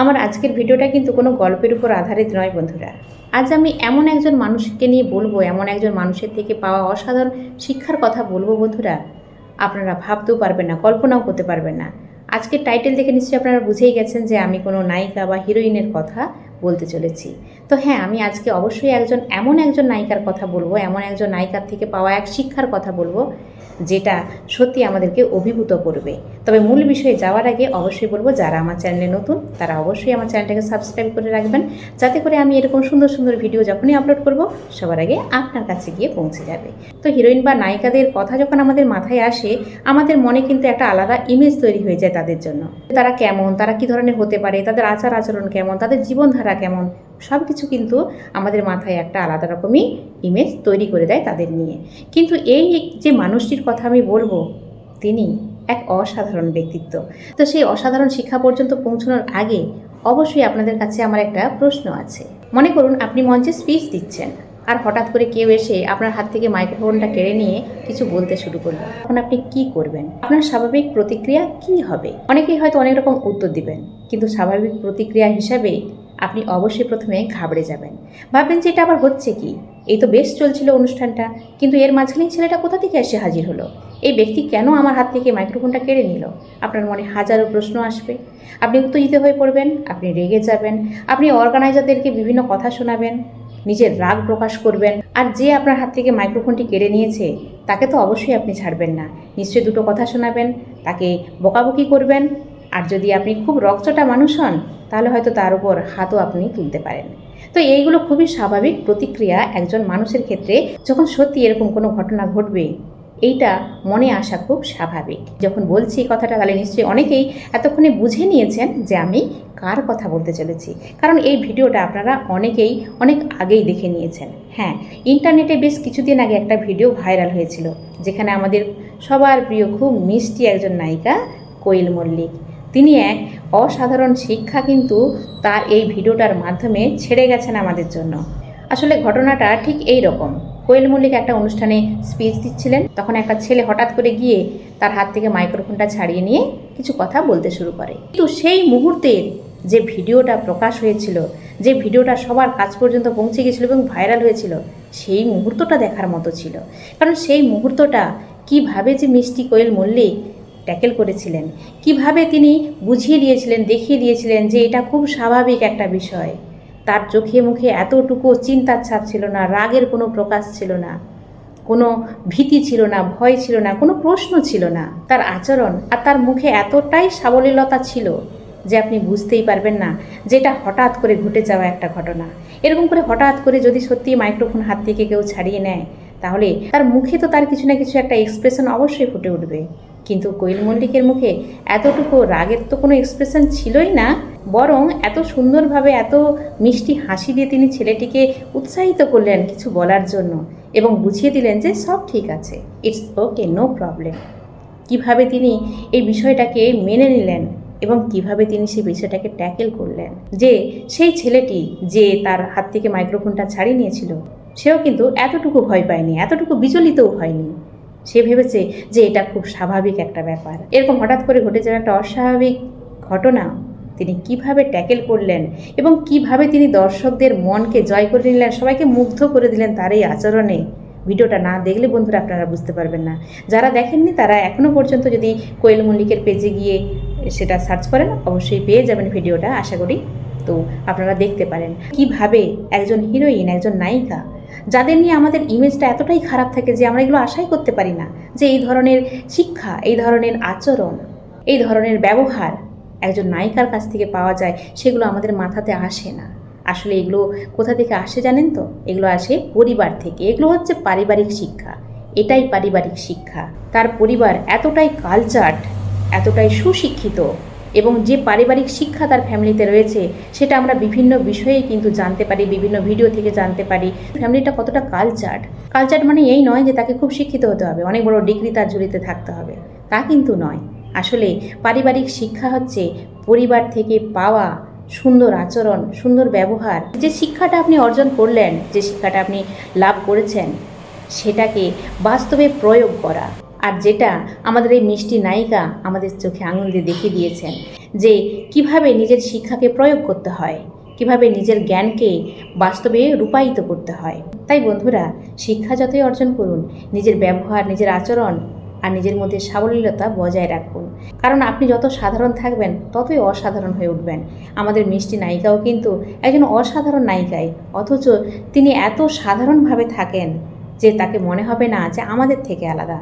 আমার আজকের ভিডিওটা কিন্তু কোনো গল্পের উপর আধারিত নয়, বন্ধুরা। আজ আমি এমন একজন মানুষকে নিয়ে বলব, এমন একজন মানুষের থেকে পাওয়া অসাধারণ শিক্ষার কথা বলব, বন্ধুরা। আপনারা ভাবতেও পারবেন না, কল্পনাও করতে পারবেন না। আজকের টাইটেল দেখে নিশ্চয়ই আপনারা বুঝেই গেছেন যে আমি কোনো নায়িকা বা হিরোইনের কথা। বলতে চলেছি। তো হ্যাঁ আমি আজকে অবশ্যই একজন, এমন একজন নায়িকার কথা বলব, এমন একজন নায়িকার থেকে পাওয়া এক শিক্ষার কথা বলব, যেটা সত্যি আমাদেরকে অভিভূত করবে। তবে মূল বিষয়ে যাওয়ার আগে অবশ্যই বলব, যারা আমার চ্যানেলে নতুন, তারা অবশ্যই আমার চ্যানেলটাকে সাবস্ক্রাইব করে রাখবেন, যাতে করে আমি এরকম সুন্দর সুন্দর ভিডিও যখনই আপলোড করব, সবার আগে আপনার কাছে গিয়ে পৌঁছে যাবে। তো হিরোইন বা নায়িকাদের কথা যখন আমাদের মাথায় আসে, আমাদের মনে কিন্তু একটা আলাদা ইমেজ তৈরি হয়ে যায় তাদের জন্য। তারা কেমন, তারা কি ধরনের হতে পারে, তাদের আচার আচরণ কেমন, তাদের জীবনধারা কেমন? সব কিছু কিন্তু আমাদের মাথায় একটা আলাদা রকমই ইমেজ তৈরি করে দেয় তাদের নিয়ে। কিন্তু এই যে মানুষটির কথা আমি বলব, তিনি এক অসাধারণ ব্যক্তিত্ব। তো সেই অসাধারণ শিক্ষা পর্যন্ত পৌঁছানোর আগে অবশ্যই আপনাদের কাছে আমার একটা প্রশ্ন আছে। মনে করুন আপনি মঞ্চে স্পিচ দিচ্ছেন, আর হঠাৎ করে কেউ এসে আপনার হাত থেকে মাইক্রোফোনটা কেড়ে নিয়ে কিছু বলতে শুরু করল। তখন আপনি কি করবেন? আপনার স্বাভাবিক প্রতিক্রিয়া কি হবে? অনেকেই হয়তো অনেক রকম উত্তর দিবেন, কিন্তু স্বাভাবিক প্রতিক্রিয়া হিসাবে আপনি অবশ্যই প্রথমে ঘাবড়ে যাবেন। ভাববেন যে এটা আবার হচ্ছে কি? এই তো বেশ চলছিল অনুষ্ঠানটা, কিন্তু এর মাঝখানেই ছেলেটা কোথা থেকে এসে হাজির হলো? এই ব্যক্তি কেন আমার হাত থেকে মাইক্রোফোনটা কেড়ে নিল? আপনার মনে হাজারো প্রশ্ন আসবে। আপনি উত্তেজিত হয়ে পড়বেন, আপনি রেগে যাবেন, আপনি অর্গানাইজারদেরকে বিভিন্ন কথা শোনাবেন, নিজের রাগ প্রকাশ করবেন, আর যে আপনার হাত থেকে মাইক্রোফোনটি কেড়ে নিয়েছে, তাকে তো অবশ্যই আপনি ছাড়বেন না। নিশ্চয়ই দুটো কথা শোনাবেন, তাকে বকাবকি করবেন আর যদি আপনি খুব রকচটা মানুষ হন, তাহলে হয়তো তার উপর হাতও আপনি তুলতে পারেন। তো এইগুলো খুবই স্বাভাবিক প্রতিক্রিয়া একজন মানুষের ক্ষেত্রে যখন সত্যি এরকম কোনো ঘটনা ঘটবে, এইটা মনে আসা খুব স্বাভাবিক। যখন বলছি কথাটা, তাহলে নিশ্চয়ই অনেকেই এতক্ষণে বুঝে নিয়েছেন যে আমি কার কথা বলতে চলেছি। কারণ এই ভিডিওটা আপনারা অনেকেই অনেক আগেই দেখে নিয়েছেন। হ্যাঁ ইন্টারনেটে বেশ কিছুদিন আগে একটা ভিডিও ভাইরাল হয়েছিল, যেখানে আমাদের সবার প্রিয় খুব মিষ্টি একজন নায়িকা কোয়েল মল্লিক। তিনি এক অসাধারণ শিক্ষা কিন্তু তার এই ভিডিওটার মাধ্যমে ছেড়ে গেছেন আমাদের জন্য। আসলে ঘটনাটা ঠিক এই রকম। কোয়েল মল্লিক একটা অনুষ্ঠানে স্পিচ দিচ্ছিলেন, তখন একটা ছেলে হঠাৎ করে গিয়ে তার হাত থেকে মাইক্রোফোনটা ছাড়িয়ে নিয়ে কিছু কথা বলতে শুরু করে। কিন্তু সেই মুহূর্তের যে ভিডিওটা প্রকাশ হয়েছিল, যে ভিডিওটা সবার কাছ পর্যন্ত পৌঁছে গেছিল এবং ভাইরাল হয়েছিল, সেই মুহূর্তটা দেখার মতো ছিল। কারণ সেই মুহূর্তটা কীভাবে যে মিষ্টি কোয়েল মল্লিক ট্যাকেল করেছিলেন। কীভাবে তিনি বুঝিয়ে দিয়েছিলেন, দেখিয়ে দিয়েছিলেন যে এটা খুব স্বাভাবিক একটা বিষয়? তার চোখে মুখে এতটুকু চিন্তার ছাপ ছিল না, রাগের কোনো প্রকাশ ছিল না, কোনো ভীতি ছিল না, ভয় ছিল না, কোনো প্রশ্ন ছিল না। তার আচরণ আর তার মুখে এতটাই সাবলীলতা ছিল যে আপনি বুঝতেই পারবেন না যেটা হঠাৎ করে ঘটে যাওয়া একটা ঘটনা। এরকম করে হঠাৎ করে যদি সত্যি মাইক্রোফোন হাত থেকে কেউ ছাড়িয়ে নেয়, তাহলে তার মুখে তো তার কিছু না কিছু একটা এক্সপ্রেশন অবশ্যই ফুটে উঠবে। কিন্তু কোয়েল মল্লিকের মুখে এতটুকু রাগের তো কোনো এক্সপ্রেশন ছিলই না, বরং এত সুন্দরভাবে, এত মিষ্টি হাসি দিয়ে তিনি ছেলেটিকে উৎসাহিত করলেন কিছু বলার জন্য এবং বুঝিয়ে দিলেন যে সব ঠিক আছে ইটস ওকে নো প্রবলেম কীভাবে তিনি এই বিষয়টাকে মেনে নিলেন এবং কীভাবে তিনি সেই বিষয়টাকে ট্যাকেল করলেন, যে সেই ছেলেটি যে তার হাত থেকে মাইক্রোফোনটা ছাড়িয়ে নিয়েছিল, সেও কিন্তু এতটুকু ভয় পায়নি, এতটুকু বিচলিতও হয়নি। সে ভেবেছে যে এটা খুব স্বাভাবিক একটা ব্যাপার। এরকম হঠাৎ করে ঘটে যাওয়া একটা অস্বাভাবিক ঘটনা তিনি কীভাবে ট্যাকেল করলেন এবং কীভাবে তিনি দর্শকদের মনকে জয় করে নিলেন, সবাইকে মুগ্ধ করে দিলেন তার এই আচরণে, ভিডিওটা না দেখলে বন্ধুরা আপনারা বুঝতে পারবেন না। যারা দেখেননি তারা এখনও পর্যন্ত যদি কোয়েল মল্লিকের পেজে গিয়ে সেটা সার্চ করেন, অবশ্যই পেয়ে যাবেন ভিডিওটা, আশা করি। তো আপনারা দেখতে পারেন কীভাবে একজন হিরোইন, একজন নায়িকা যাদের নিয়ে আমাদের ইমেজটা এতটাই খারাপ থাকে যে আমরা এগুলো আশাই করতে পারি না যে এই ধরনের শিক্ষা, এই ধরনের আচরণ, এই ধরনের ব্যবহার একজন নায়িকার কাছ থেকে পাওয়া যায়, সেগুলো আমাদের মাথাতে আসে না। আসলে এগুলো কোথা থেকে আসে জানেন তো? এগুলো আসে পরিবার থেকে। এগুলো হচ্ছে পারিবারিক শিক্ষা। এটাই পারিবারিক শিক্ষা। তার পরিবার এতটাই কালচার্ড এতটাই সুশিক্ষিত এবং যে পারিবারিক শিক্ষা তার ফ্যামিলিতে রয়েছে, সেটা আমরা বিভিন্ন বিষয়ে কিন্তু জানতে পারি, বিভিন্ন ভিডিও থেকে জানতে পারি। ফ্যামিলিটা কতটা কালচার্ড কালচার্ড মানে এই নয় যে তাকে খুব শিক্ষিত হতে হবে, অনেক বড় ডিগ্রি তার ঝুলিতে থাকতে হবে। তা কিন্তু নয়। আসলে পারিবারিক শিক্ষা হচ্ছে পরিবার থেকে পাওয়া সুন্দর আচরণ, সুন্দর ব্যবহার। যে শিক্ষাটা আপনি অর্জন করলেন, যে শিক্ষাটা আপনি লাভ করেছেন, সেটাকে বাস্তবে প্রয়োগ করা। আর যেটা আমাদের এই মিষ্টি নায়িকা আমাদের চোখে আঙুল দিয়ে দেখিয়ে দিয়েছেন যে কীভাবে নিজের শিক্ষাকে প্রয়োগ করতে হয়, কীভাবে নিজের জ্ঞানকে বাস্তবে রূপায়িত করতে হয়। তাই বন্ধুরা, শিক্ষা যতই অর্জন করুন, নিজের ব্যবহার, নিজের আচরণ আর নিজের মধ্যে সাবলীলতা বজায় রাখুন। কারণ আপনি যত সাধারণ থাকবেন, ততই অসাধারণ হয়ে উঠবেন। আমাদের মিষ্টি নায়িকাও কিন্তু একজন অসাধারণ নায়িকাই, অথচ তিনি এত সাধারণভাবে থাকেন যে তাকে মনে হবে না যে আমাদের থেকে আলাদা।